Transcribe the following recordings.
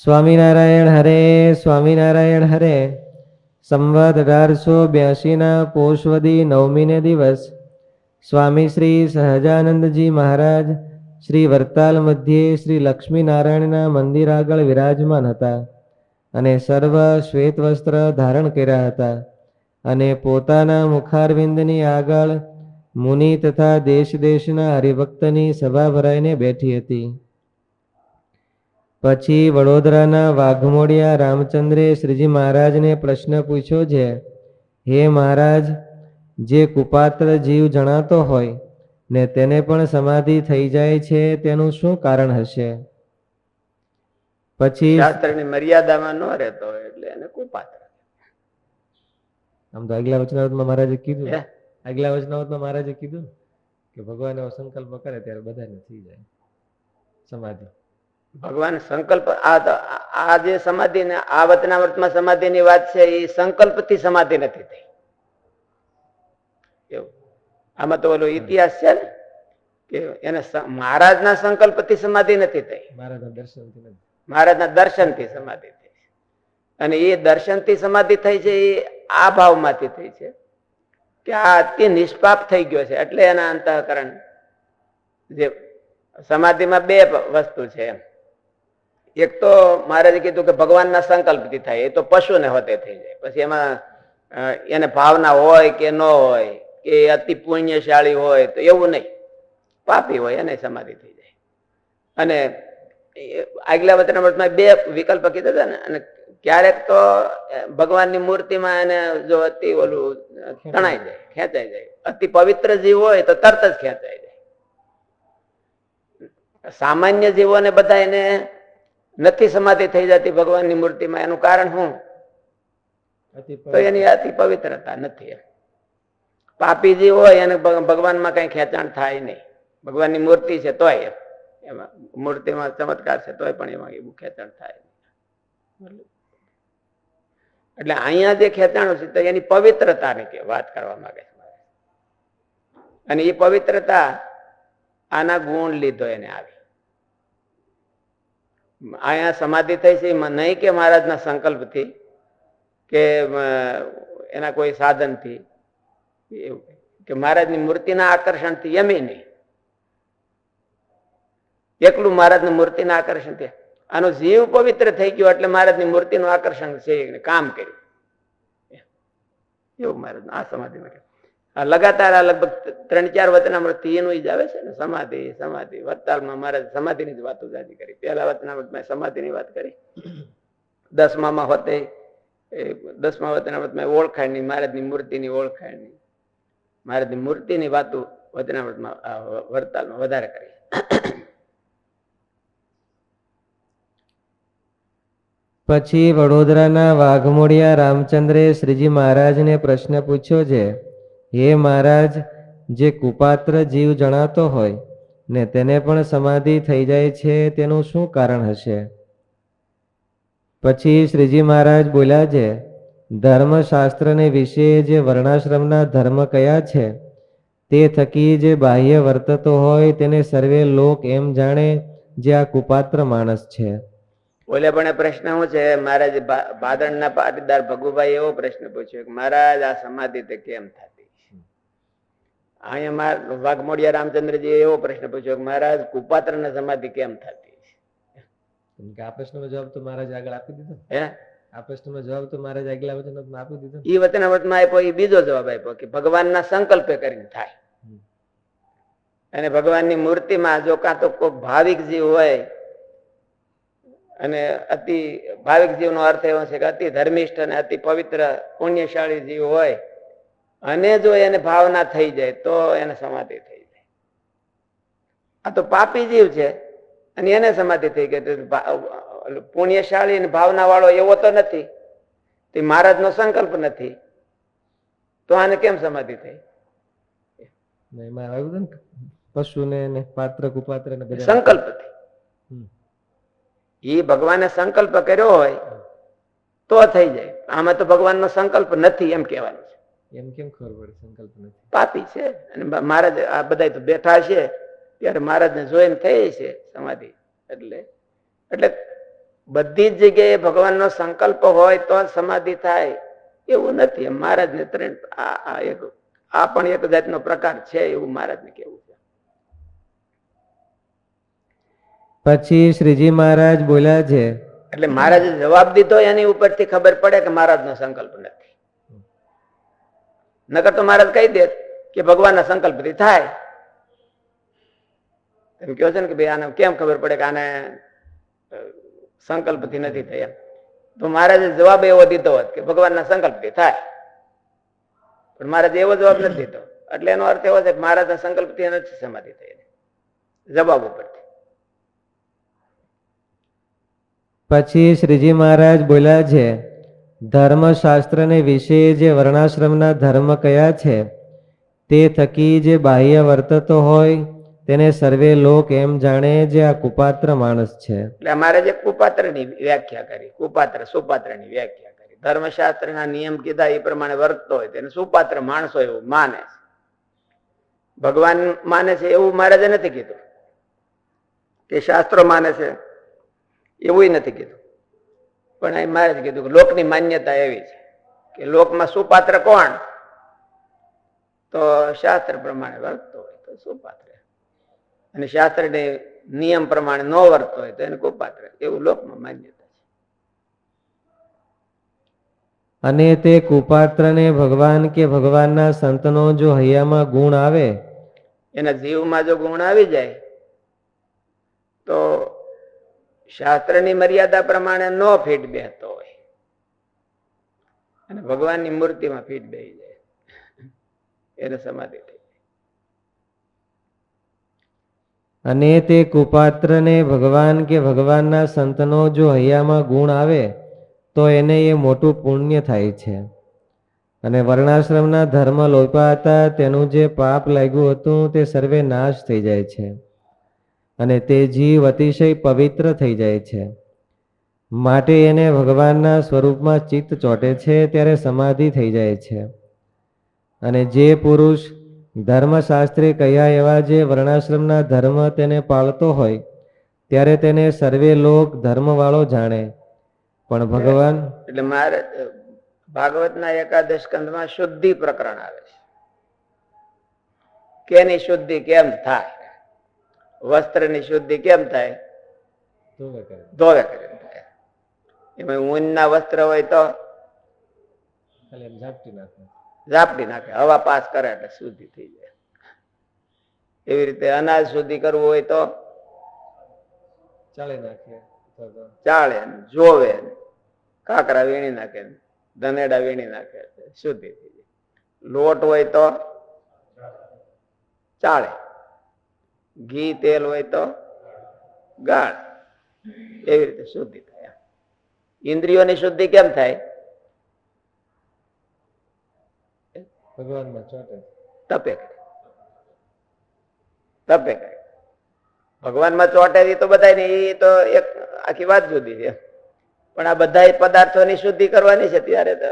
સ્વામિનારાયણ હરે સ્વામિનારાયણ હરે. સંવત અઢારસો બ્યાસીના પોષવદી નવમીને દિવસ. સ્વામી શ્રી સહજાનંદજી મહારાજ શ્રી વર્તાલ મધ્યે શ્રી લક્ષ્મીનારાયણના મંદિર આગળ વિરાજમાન હતા અને સર્વ શ્વેત વસ્ત્ર ધારણ કર્યા હતા અને પોતાના મુખારવિંદની આગળ મુનિ તથા દેશ દેશના હરિભક્તની સભા ભરાઈને બેઠી હતી. પછી વડોદરાના વાઘમોડિયા રામચંદ્રે શ્રીજી મહારાજને પ્રશ્ન પૂછ્યો છે હે મહારાજ જે કુપાત્ર જીવ જણાતો હોય ને તેને પણ સમાધિ થઈ જાય છે તેનું શું કારણ હશે? પછી શાસ્ત્રની મર્યાદામાં ન રહેતો હોય એટલે એને કુપાત્ર. આમ તો આગલા વચનાવતમાં મહારાજે કીધું. આગલા વચનાવતમાં મહારાજે કીધું કે ભગવાન એવો સંકલ્પ કરે ત્યારે બધાને થઈ જાય સમાધિ. ભગવાન સંકલ્પ આ જે સમાધિ ને આ વચનાવર્તમાં સમાધિની વાત છે એ સંકલ્પથી સમાધિ નથી થઈ. એવું. આમાં તો ઓલો ઇતિહાસ છે ને કે એને મહારાજના સંકલ્પથી સમાધિ નથી થઈ. મહારાજના દર્શનથી નથી. મહારાજના દર્શનથી સમાધિ થઈ. અને એ દર્શનથી સમાધિ થઈ છે એ આ ભાવમાંથી થઈ છે કે આ અતિ નિષ્પાપ થઈ ગયો છે. એટલે એના અંતઃકરણ જે સમાધિમાં બે વસ્તુ છે એમ. એક તો મહારાજે કીધું કે ભગવાનના સંકલ્પથી થાય, એ તો પશુને હોતે થઈ જાય. પછી એમાં એને ભાવના હોય કે ન હોય, કે અતિ પુણ્યશાળી હોય, તો એવું નહીં. પાપી હોય એને સમાધિ થઈ જાય. અને આગલા વચના વર્ષમાં બે વિકલ્પ કીધા હતા ને, અને ક્યારેક તો ભગવાનની મૂર્તિમાં એને જો અતિ ઓલું તણાઈ જાય, ખેંચાઈ જાય. અતિ પવિત્ર જીવ હોય તો તરત જ ખેંચાઈ જાય. સામાન્ય જીવોને બધા એને નથી સમાધિ થઈ જતી ભગવાનની મૂર્તિમાં. એનું કારણ શું? તો એની અતિ પવિત્રતા નથી પાપી જે હોય એને ભગ- ભગવાનમાં કઈ ખેંચાણ થાય નહીં. ભગવાનની મૂર્તિ છે તોય એમાં. મૂર્તિમાં ચમત્કાર છે તોય પણ એમાં એવું ખેંચાણ થાય. એટલે અહીંયા જે ખેંચાણો છે તો એની પવિત્રતાની કે વાત કરવા માંગે છે અને એ પવિત્રતા આના ગુણ લીધો એને આવી. અહીંયા સમાધિ થઈ છે. નહીં કે મહારાજના સંકલ્પથી કે એના કોઈ સાધનથી. કે મહારાજની મૂર્તિના આકર્ષણથી એમ નહીં. એકલું મહારાજની મૂર્તિના આકર્ષણથી. આનો જીવ પવિત્ર થઈ ગયો એટલે મહારાજની મૂર્તિનું આકર્ષણ છે કામ કર્યું. એવું મહારાજ આ સમાધિમાં લગાતાર આ લગભગ ત્રણ ચાર વચનામૃતથી એનું જ આવે છે ને, સમાધિ સમાધિ. વત્તાલમાં મહારાજ સમાધિની જ વાતો જાજી કરી. પહેલા વચનામૃતમાં સમાધિની વાત કરી. દસમામાં હોતે દસમા વચનામૃતમાં ઓળખાણની, મહારાજની મૂર્તિની ઓળખાણની. મહારાજની મૂર્તિની વાતો વચનામૃતમાં, આ વરતાલમાં વધારે કરી. પછી વડોદરાના વાઘમોડિયા રામચંદ્રે શ્રીજી મહારાજને પ્રશ્ન પૂછ્યો છે, હે મહારાજ જે કુપાત્ર જીવ જણાતો હોય, ને તેને પણ સમાધિ થઈ જાય છે તેનું શું કારણ હશે? પછી શ્રીજી મહારાજ બોલ્યા છે, ધર્મશાસ્ત્રને વિશે જે વર્ણાશ્રમના ધર્મ કયા છે, તે થકી જે બાહ્ય વર્તતો હોય તેને સર્વે લોક એમ જાણે જે આ કુપાત્ર માણસ છે. ઓલે પણ પ્રશ્ન શું છે? મહારાજ ભાદણના પાટીદાર ભગુભાઈ એવો પ્રશ્ન પૂછ્યો કે, મહારાજ, આ સમાધિ તે કેમ થતી અહીંયા વાઘમોડિયા રામચંદ્રજી એવો પ્રશ્ન પૂછ્યો કે મહારાજ કુપાત્ર સમાધિ કેમ થતી કે આ પ્રશ્નનો જવાબ તો મહારાજ આગળ આપી દીધો. હે? આ પ્રશ્નનો જવાબ તો મહારાજ આગલા વચનમાં આપી દીધો. ઈ વચનાવટમાં આપ્યો એ બીજો જવાબ આપ્યો કે ભગવાનના સંકલ્પે કરીને થાય. અને ભગવાનની મૂર્તિમાં જો કાં તો કોઈ ભાવિક જીવ હોય અને અતિ ભાવિક જીવનો અર્થ એવો છે કે અતિ ધર્મિષ્ઠ અને અતિ પવિત્ર પુણ્યશાળી જીવ હોય અને જો એને ભાવના થઈ જાય તો એને સમાધિ થઈ જાય. આ તો પાપી જીવ છે અને એને સમાધિ થઈ ગઈ પુણ્યશાળી અને ભાવના વાળો એવો તો નથી. તે મહારાજનો સંકલ્પ નથી. તો આને કેમ સમાધિ થઈ? ને એમાં આવ્યું પશુને પાત્ર કુપાત્ર ને હમ. એ ભગવાને સંકલ્પ કર્યો હોય તો થઈ જાય. આમાં તો ભગવાનનો સંકલ્પ નથી એમ કહેવાનું. છે એમ કેમ ખબર પડે? સંકલ્પ નથી. પાપી છે. અને મહારાજ આ બધા તો બેઠા છે. ત્યારે મહારાજને જોઈને થઈ છે સમાધિ. એટલે એટલે બધી જ જગ્યાએ ભગવાનનો સંકલ્પ હોય તો સમાધિ થાય. એવું નથી. એમ મહારાજને ત્રણ આ આ એક આ પણ એક જાતનો પ્રકાર છે એવું મહારાજને કેવું છે. પછી શ્રીજી મહારાજ બોલ્યા છે એટલે મહારાજે જવાબ દીધો એની ઉપરથી ખબર પડે કે મહારાજનો સંકલ્પ નથી. નકર તો મહારાજ કહી દે કે ભગવાનના સંકલ્પથી થાય. એમ કહો છે ને કે ભાઈ આને કેમ ખબર પડે કે આને સંકલ્પથી નથી થયા. તો મહારાજે જવાબ એવો દીધો હોત કે ભગવાનના સંકલ્પથી થાય. પણ મહારાજે એવો જવાબ નથી દીધો. એટલે એનો અર્થ એવો છે કે મહારાજના સંકલ્પથી નથી સમાધિ થઈ જવાબ ઉપરથી. પછી શ્રીજી મહારાજ બોલ્યા છે ધર્મશાસ્ત્રને વિશે જે વર્ણાશ્રમના ધર્મ કયા છે, તે થકી જે બાહ્ય વર્તતો હોય, તેને સર્વે લોક એમ જાણે જે આ કુપાત્ર માણસ છે. એટલે અમારે જે કુપાત્રની વ્યાખ્યા કરી, કુપાત્ર, સુપાત્રની વ્યાખ્યા કરી. ધર્મશાસ્ત્રના નિયમ કીધા એ પ્રમાણે વર્તતો હોય, તેને સુપાત્ર માણસો એવું માને છે. ભગવાન માને છે એવું મહારાજે નથી કીધું. કે શાસ્ત્રો માને છે, એવું નથી કીધું. પણ અહીં મહારાજ કીધું કે લોકની માન્યતા એવી છે કે લોકમાં સુપાત્ર કોણ? તો શાસ્ત્ર પ્રમાણે વર્તતો હોય તો સુપાત્ર. અને શાસ્ત્રને નિયમ પ્રમાણે ન વર્તતો હોય તો એને કુપાત્ર. એવું લોકમાં માન્યતા છે. અને તે કુપાત્રને ભગવાન કે ભગવાનના સંતનો જો હૈયામાં ગુણ આવે? એના જીવમાં જો ગુણ આવી જાય તો શાસ્ત્રની મર્યાદા પ્રમાણે નો ફીટ બેહતો હોય. અને ભગવાનની મૂર્તિમાં ફીટ બેસી જાય. એને સમાધિ અને તે કુપાત્રને ભગવાન કે ભગવાનના સંતનો જો હૈયામાં ગુણ આવે, તો એને એ મોટું પુણ્ય થાય છે. અને વર્ણાશ્રમના ધર્મ લોપા હતા તેનું જે પાપ લાગ્યું હતું, તે સર્વે નાશ થઈ જાય છે. અને તે જીવ અતિશય પવિત્ર થઈ જાય છે. માટે એને ભગવાનના સ્વરૂપમાં ચિત્ત ચોટે છે ત્યારે સમાધિ થઈ જાય છે. અને જે પુરુષ ધર્મશાસ્ત્રે કહ્યા એવા જે વર્ણાશ્રમના ધર્મ તેને પાળતો હોય, ત્યારે તેને સર્વે લોક ધર્મવાળો જાણે. પણ ભગવાન એટલે મારે, ભાગવતના એકાદશ સ્કંદમાં શુદ્ધિ પ્રકરણ આવે છે. કેની શુદ્ધિ, કેમ થાય? વસ્ત્રની શુદ્ધિ કેમ થાય? ધોવે કરીને થાય એમાં ઊનના વસ્ત્ર હોય તો? ઝાપટી નાખે. હવા પાસ કરે એટલે શુદ્ધિ થઈ જાય. એવી રીતે અનાજ શુદ્ધિ કરવું હોય તો? ચાલે નાખે ચાળે જોવે કાકરા વીણી નાખે ધનેડા વીણી નાખે શુદ્ધિ થઈ જાય. લોટ હોય તો? ચાળે. ઘી તેલ હોય તો ગાળ. એવી રીતે શુદ્ધિ થાય ઇન્દ્રિયોની શુદ્ધિ કેમ થાય? ભગવાનમાં ચોટે. તપે કરે. તપે કરે. ભગવાનમાં તો બધા એ તો એક આખી વાત જુદી છે. પણ આ બધા પદાર્થોની શુદ્ધિ કરવાની છે ત્યારે તો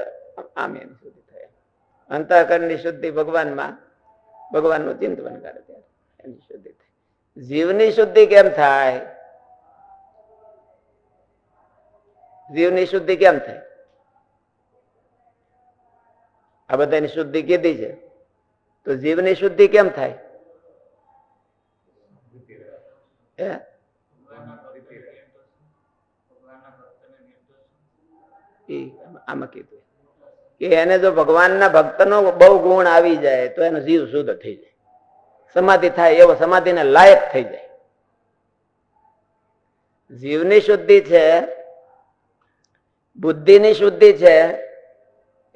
આમ એની શુદ્ધિ થાય અંતઃકરણની શુદ્ધિ ભગવાનમાં ભગવાનનું ચિંતન કરે ત્યારે એની શુદ્ધિ જીવની શુદ્ધિ કેમ થાય? જીવની શુદ્ધિ કેમ થાય? આ બધાની શુદ્ધિ કીધી છે. તો જીવની શુદ્ધિ કેમ થાય? આમાં કીધું. કે એને જો ભગવાનના ભક્તનો બહુ ગુણ આવી જાય, તો એનો જીવ શુદ્ધ થઈ જાય. સમાધિ થાય એવો સમાધિને લાયક થઈ જાય. જીવની શુદ્ધિ છે, બુદ્ધિની શુદ્ધિ છે,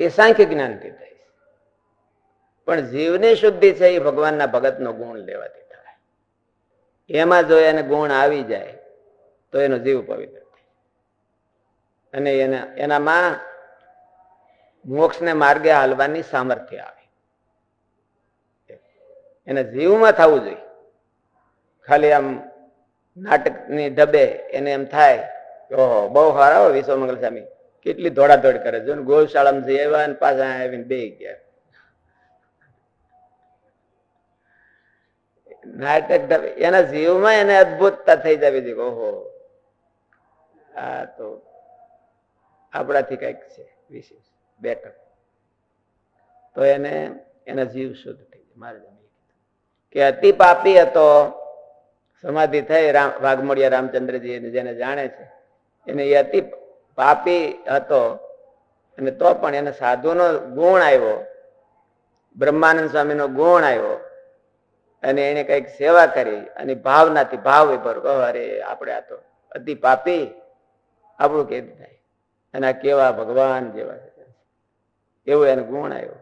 એ સાંખ્ય જ્ઞાનથી થાય પણ જીવની શુદ્ધિ છે, એ ભગવાનના ભગતનો ગુણ લેવાથી થાય. એમાં જો એને ગુણ આવી જાય, તો એનો જીવ પવિત્ર અને એના, એનામાં મોક્ષને માર્ગે હાલવાની સામર્થ્ય આવે. એના જીવમાં થવું જોઈએ. ખાલી આમ નાટકની ઢબે એને એમ થાય ઓહો, બહુ સારા હો વિશ્વમંગલ સ્વામી. કેટલી દોડાદોડ કરે ને ગૌશાળામાં જઈ આવ્યા ને પાછા આવીને બે ગયા. નાટક ઢબે, એના જીવમાં એને અદભુતતા થઈ જવી જોઈએ. ઓહો, આ તો આપણાથી કંઈક છે વિશેષ. બેટર તો એને, એના જીવ શુદ્ધ થઈ જાય. મારે કે અતિ પાપી હતો. સમાધિ થઈ રામ, વાઘમોડિયા રામચંદ્રજી જેને જાણે છે, એને એ અતિ પાપી હતો. અને તો પણ એને સાધુનો ગુણ આવ્યો. બ્રહ્માનંદ સ્વામીનો ગુણ આવ્યો. અને એને કંઈક સેવા કરી અને ભાવનાથી ભાવ વિભર અરે, આપણે આ તો અતિ પાપી. આપણું કેદી થાય? અને આ કેવા ભગવાન જેવા છે. એવો એને ગુણ આવ્યો.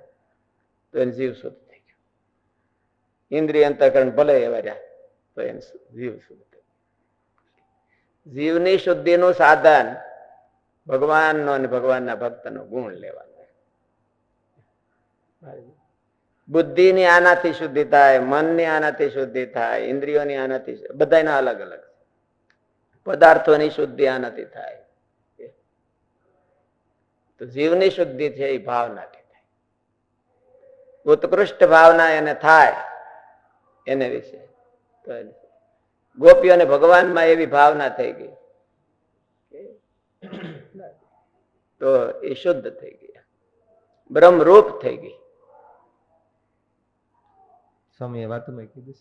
તો એને જીવ શુદ્ધ થઈ ગયો ઇન્દ્રિય અંતકરણ ભલે એવા રહ્યા તો એને જીવ શુદ્ધ થઈ ગયો. જીવની શુદ્ધિનું સાધન ભગવાનનો અને ભગવાનના ભક્તનો ગુણ લેવાનો બુદ્ધિની આનાથી શુદ્ધિ થાય મનની આનાથી શુદ્ધિ થાય ઇન્દ્રિયોની આનાથી શુ- બધાયના અલગ અલગ પદાર્થોની શુદ્ધિ આનાથી થાય તો જીવની શુદ્ધિ છે એ ભાવનાથી થાય ઉત્કૃષ્ટ ભાવના એને થાય એને વિશે ગોપીઓને ભગવાનમાં એવી ભાવના થઈ ગઈ તો એ શુદ્ધ થઈ ગયા બ્રહ્મરૂપ થઈ ગઈ. સ્વામી વાત મેં કીધું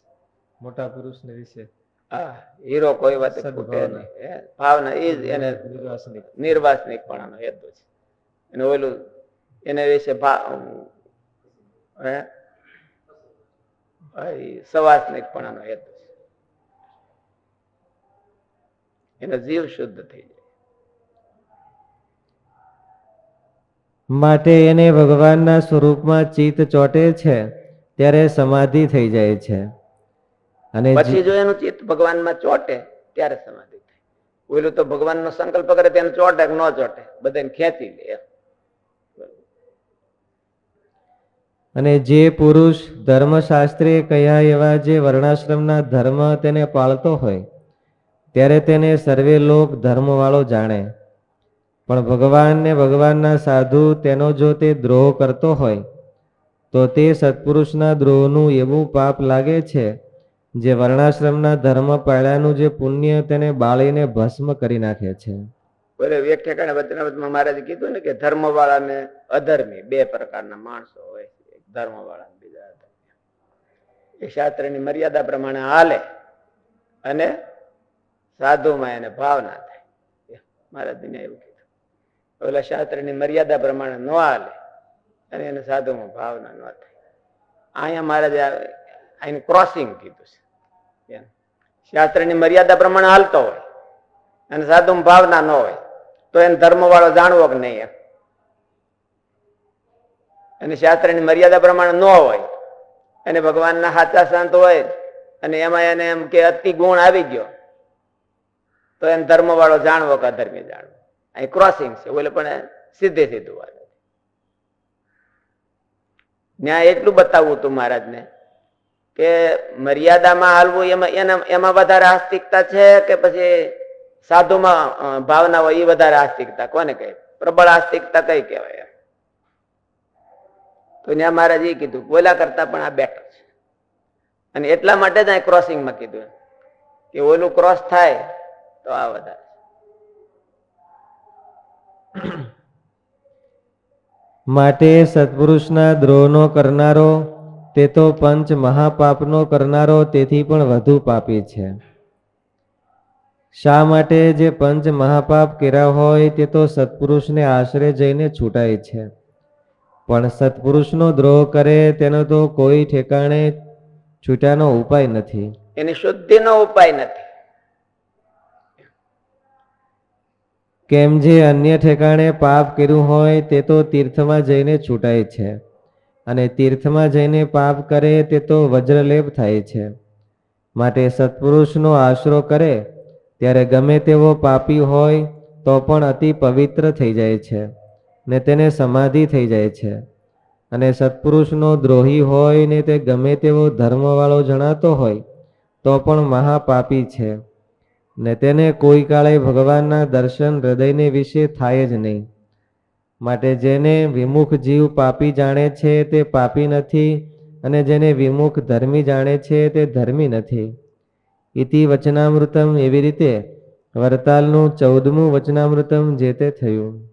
મોટા પુરુષ ને વિશે હા હીરો કોઈ વાત ખૂટે નહીં. હે, ભાવના એ જ એને નિર્વાસનિક. પણ હેતુ છે. અને ઓલું એને વિશે ભાવ હે સવાસનિકપણાનો હેતુ છે. એનો જીવ શુદ્ધ થઈ જાય. માટે એને ભગવાનના સ્વરૂપમાં ચિત્ત ચોટે છે ત્યારે સમાધિ થઈ જાય છે. અને પછી જો એનું ચિત્ત ભગવાનમાં ચોટે ત્યારે સમાધિ થાય ઓલું તો ભગવાનનો સંકલ્પ કરે તેને ચોટે કે ન ચોટે બધાને ખેંચી લે એમ. અને જે પુરુષ ધર્મશાસ્ત્રે કયા એવા જે વર્ણાશ્રમના ધર્મ તેને પાળતો હોય, ત્યારે તેને સર્વે લોક ધર્મવાળો જાણે. પણ ભગવાનને ભગવાનના સાધુ તેનો જો તે દ્રોહ કરતો હોય, તો તે સત્પુરુષના દ્રોહનું એવું પાપ લાગે છે, જે વર્ણાશ્રમના ધર્મ પાળ્યાનું જે પુણ્ય તેને બાળીને ભસ્મ કરી નાખે છે. બોલે, એક ઠેકાણે વચનાવતમાં મહારાજે કીધું ને કે ધર્મવાળા ને અધર્મી, બે પ્રકારના માણસો હોય. ધર્મવાળા બીજા હતા. એ શાસ્ત્રની મર્યાદા પ્રમાણે હાલે અને સાધુમાં એને ભાવના થાય. મહારાજને એવું કીધું. ઓલા શાસ્ત્રની મર્યાદા પ્રમાણે ન હાલે અને એને સાધુમાં ભાવના ન થાય. અહીંયા મહારાજે આનું ક્રોસિંગ કીધું છે. શાસ્ત્રની મર્યાદા પ્રમાણે હાલતો હોય અને સાધુમાં ભાવના ન હોય, તો એને ધર્મ વાળો જાણવો કે નહીં એમ. અને શાસ્ત્રની મર્યાદા પ્રમાણે ન હોય. અને ભગવાનના સાચા શાંત હોય અને એમાં એને એમ કે અતિ ગુણ આવી ગયો. તો એને ધર્મ વાળો જાણવો કે અધર્મી જાણવો. અહીં ક્રોસિંગ છે, ઓલે પણ સીધે સીધું વાત ન્યાય એટલું બતાવવું હતું મહારાજને કે મર્યાદામાં હાલવું એમાં, એના, એમાં વધારે આસ્તિકતા છે કે પછી સાધુમાં ભાવના હોય એ વધારે આસ્તિકતા? કોને કહે? પ્રબળ આસ્તિકતા કઈ કહેવાય? તો ત્યાં મહારાજ એ કીધું ઓલા કરતા પણ આ બેટર છે. અને એટલા માટે જ અહીં ક્રોસિંગમાં કીધું કે ઓલું ક્રોસ થાય તો આ વધારે માટે સત્પુરુષના દ્રોહનો કરનારો, તે તો પંચ મહાપાપનો કરનારો, તેથી પણ વધુ પાપી છે. શા માટે જે પંચ મહાપાપ કર્યા હોય, તે તો સત્પુરુષને આશરે જઈને છૂટાય છે. પણ સત્પુરુષનો દ્રોહ કરે તેનો તો કોઈ ઠેકાણે છૂટાનો ઉપાય નથી. એની શુદ્ધિનો ઉપાય નથી. કેમ જે અન્ય ઠેકાણે પાપ કર્યું હોય તે તો તીર્થમાં જઈને છૂટાય છે. અને તીર્થમાં જઈને પાપ કરે તે તો વજ્રલેપ થાય છે. માટે સત્પુરુષનો આશરો કરે ત્યારે ગમે તેવો પાપી હોય તો પણ અતિ પવિત્ર થઈ જાય છે. ને તેને સમાધિ થઈ જાય છે. અને સત્પુરુષનો દ્રોહી હોય ને તે ગમે તેવો ધર્મવાળો જણાતો હોય, તો પણ મહાપાપી છે. ને તેને કોઈ કાળે ભગવાનના દર્શન હૃદયને વિશે થાય જ નહીં. માટે જેને વિમુખ જીવ પાપી જાણે છે તે પાપી નથી, અને જેને વિમુખ ધર્મી જાણે છે તે ધર્મી નથી. ઇતિ વચનામૃતમ એવી રીતે વરતાલનું ચૌદમું વચનામૃતમ જે તે થયું.